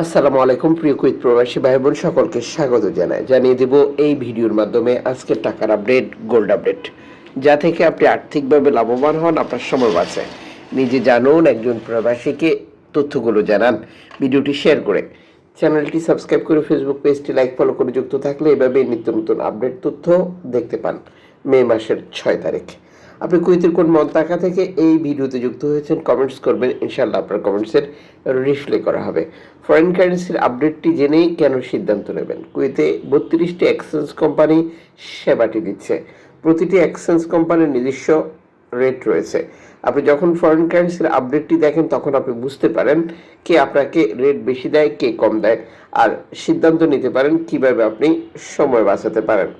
আসসালামু আলাইকুম, প্রিয় কুইত প্রবাসী ভাই বোন সকলকে স্বাগত জানাই। জানিয়ে দেব এই ভিডিওর মাধ্যমে আজকের টাকার আপডেট, গোল্ড আপডেট। যা থেকে আপনি আর্থিকভাবে লাভবান হন, আপনার সময় বাঁচে। নিজে জানুন, একজন প্রবাসীকে তথ্যগুলো জানান, ভিডিওটি শেয়ার করে। চ্যানেলটি সাবস্ক্রাইব করে ফেসবুক পেজটি লাইক, ফলো করে যুক্ত থাকলে এভাবে নিত্য নতুন আপডেট তথ্য দেখতে পান মে মাসের ছয় তারিখ। আপনি কুইতের কোন মন্তাকা থেকে এই ভিডিওতে যুক্ত হয়েছেন কমেন্টস করবেন। ইনশাল্লাহ আপনার কমেন্টসের রিপ্লাই করা হবে। ফরেন কারেন্সির আপডেটটি জেনেই কেন সিদ্ধান্ত নেবেন? কুইতে বত্রিশটি এক্সচেঞ্জ কোম্পানি সেবাটি দিচ্ছে। প্রতিটি এক্সচেঞ্জ কোম্পানির নিজস্ব রেট রয়েছে। আপনি যখন ফরেন কারেন্সির আপডেটটি দেখেন, তখন আপনি বুঝতে পারেন কে আপনাকে রেট বেশি দেয়, কে কম দেয়। আর সিদ্ধান্ত নিতে পারেন কীভাবে আপনি সময় বাঁচাতে পারেন।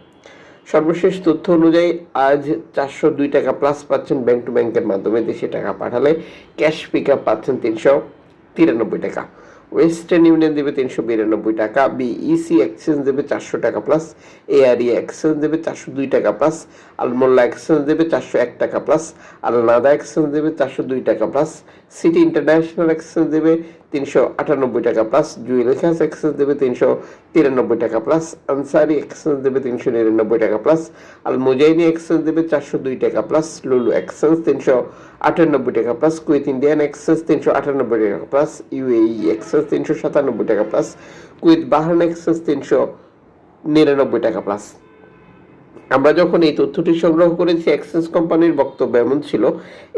সর্বশেষ তথ্য অনুযায়ী আজ চারশো দুই টাকা প্লাস পাচ্ছেন ব্যাংক টু ব্যাংকের মাধ্যমে দেশে টাকা পাঠালে ক্যাশ পিক আপ পাচ্ছেন তিনশো তিরানব্বই টাকা। ওয়েস্টার্ন ইউনিয়ন দেবে তিনশো বিরানব্বই টাকা বিইসি এক্সচেঞ্জ দেবে চারশো টাকা প্লাস এআরই এক্সচেঞ্জ দেবে চারশো দুই টাকা প্লাস আলমোল্লা এক্সচেঞ্জ দেবে চারশো এক টাকা প্লাস আলনাদা এক্সচেঞ্জ দেবে চারশো দুই টাকা প্লাস সিটি ইন্টারন্যাশনাল এক্সচেঞ্জ দেবে তিনশো আটানব্বই টাকা প্লাস জুয়েলিখাস এক্সচেঞ্জ দেবে তিনশো তিরানব্বই টাকা প্লাস আনসারি এক্সচেঞ্জ দেবে তিনশো নিরানব্বই টাকা প্লাস আল মুজাইনি এক্সচেঞ্জ দেবে চারশো দুই টাকা প্লাস লুলু এক্সচেঞ্জ তিনশো আটানব্বই টাকা প্লাস কুইথ ইন্ডিয়ান এক্সচেঞ্জ তিনশো আটানব্বই টাকা প্লাস ইউএই এক্সচেঞ্জ তিনশো সাতানব্বই টাকা প্লাস কুইথ বাহান এক্সচেঞ্জ তিনশো নিরানব্বই টাকা প্লাস আমরা যখন এই তথ্যটি সংগ্রহ করেছি এক্সচেঞ্জ কোম্পানির বক্তব্য এমন ছিল,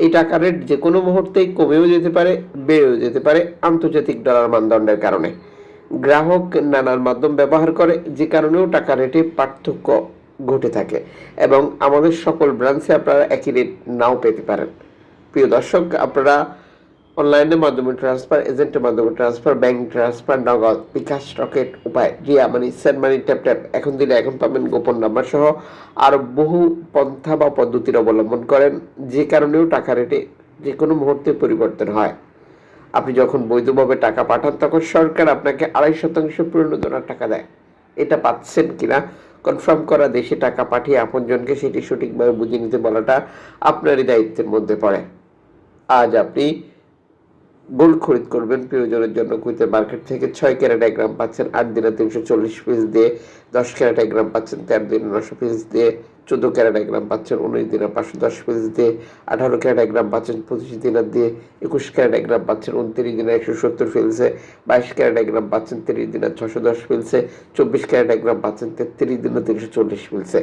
এই টাকা রেট যে কোনো মুহূর্তেই কমেও যেতে পারে, বেড়েও যেতে পারে আন্তর্জাতিক ডলার মানদণ্ডের কারণে। গ্রাহক নানান মাধ্যম ব্যবহার করে, যে কারণেও টাকা রেটে পার্থক্য ঘটে থাকে এবং আমাদের সকল ব্রাঞ্চে আপনারা একই রেট নাও পেতে পারেন। প্রিয় দর্শক, আপনারা অনলাইনের মাধ্যমে ট্রান্সফার এজেন্টের মাধ্যমে transfer bank transfer Nagad, bKash Rocket Upay, Ria money send money tap tap এখন দিলে এখন পাবেন গোপন নাম্বার সহ আর বহু পন্থা বা পদ্ধতির অবলম্বন করেন, যে কারণেও টাকা রেটে যে কোনো মুহূর্তে পরিবর্তন হয়। আপনি যখন বৈধভাবে টাকা পাঠান, তখন সরকার আপনাকে আড়াই শতাংশ প্রণোদনার টাকা দেয়। এটা পাচ্ছেন কিনা কনফার্ম করা দেশে টাকা পাঠিয়ে আপনজনকে সেটি সঠিকভাবে বুঝে নিতে বলাটা আপনারই দায়িত্বের মধ্যে পড়ে। আজ আপনি গোল্ড খরিদ করবেন প্রিয়জনের জন্য। কুইতে মার্কেট থেকে ছয় ক্যারেট এক গ্রাম পাচ্ছেন। আট দিনে তিনশো চল্লিশ পিস দিয়ে দশ ক্যারেট এক গ্রাম পাচ্ছেন। তেরো দিনে নশো পিস দিয়ে চোদ্দ ক্যারেট এক গ্রাম পাচ্ছেন, উনিশ দিনে পাঁচশো দশ দিয়ে আঠারো ক্যারেট এক গ্রাম পাচ্ছেন, পঁচিশ দিনের দিয়ে একুশ ক্যারেট এক গ্রাম পাচ্ছেন, উনত্রিশ দিনে একশো সত্তর ফেলছে বাইশ ক্যারেট এক গ্রাম পাচ্ছেন, তিরিশ দিনে ছশো দশ ফেলছে চব্বিশ ক্যারেট এক গ্রাম পাচ্ছেন, তেত্রিশ দিনে তিনশো চল্লিশ ফেলছে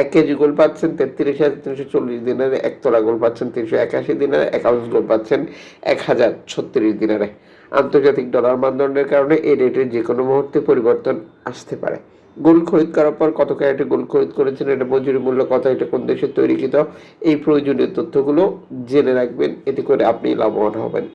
এক কেজি গোল পাচ্ছেন, তেত্রিশ হাজার তিনশো চল্লিশ দিনের এক তোলা গোল পাচ্ছেন, তিনশো একাশি দিনের এক আউন্স গোল পাচ্ছেন, এক হাজার ছত্রিশ দিনারে আন্তর্জাতিক ডলার মানদণ্ডের কারণে এই রেটের যে কোনো মুহূর্তে পরিবর্তন আসতে পারে। গোল্ড খরিদ করার পর কত ক্যারেটে গোল্ড খরিদ করেছেন এটা মজুরি মূল্য কত এটা কোন দেশে তৈরিকৃত এই প্রয়োজনীয় তথ্যগুলো জেনে রাখবেন। এতে করে আপনি লাভবান হবেন।